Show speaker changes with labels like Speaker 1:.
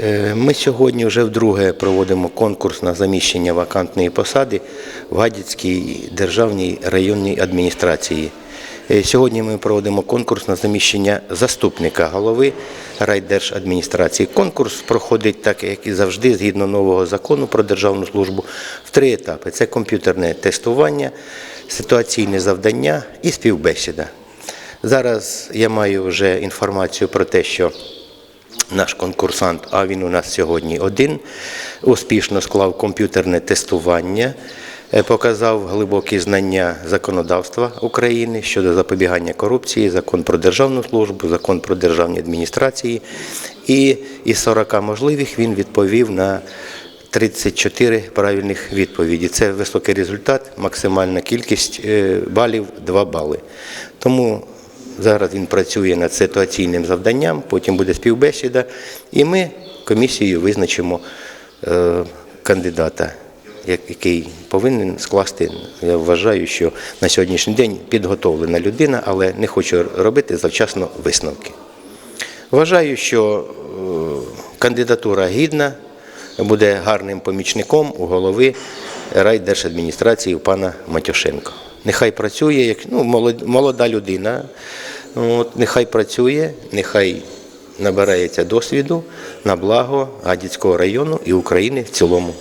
Speaker 1: Е, Ми сьогодні вже вдруге проводимо конкурс на заміщення вакантної посади в Гадяцькій державній районній адміністрації. Е, Сьогодні ми проводимо конкурс на заміщення заступника голови райдержадміністрації. Конкурс проходить так, як і завжди, згідно нового закону про державну службу, в три етапи: це комп'ютерне тестування, ситуаційне завдання і співбесіда. Зараз я маю вже інформацію про те, що наш конкурсант, а він у нас сьогодні один, успішно склав комп'ютерне тестування, е, показав глибокі знання законодавства України щодо запобігання корупції, закон про державну службу, закон про державні адміністрації. І із 40 можливих він відповів на 34 правильних відповіді. Це високий результат, максимальна кількість е, балів 2 бали. Тому зараз він працює над ситуаційним завданням, потім буде співбесіда, і ми комісією визначимо е, кандидата, який повинен скласти. Я вважаю, що на сьогоднішній день підготовлена людина, але не хочу робити завчасно висновки. Вважаю, що е, кандидатура гідна, буде гарним помічником у голови райдержадміністрації пана Матюшенко. Нехай працює, як ну, молода людина, от, нехай працює, нехай набирається досвіду на благо Гадяцького району і України в цілому.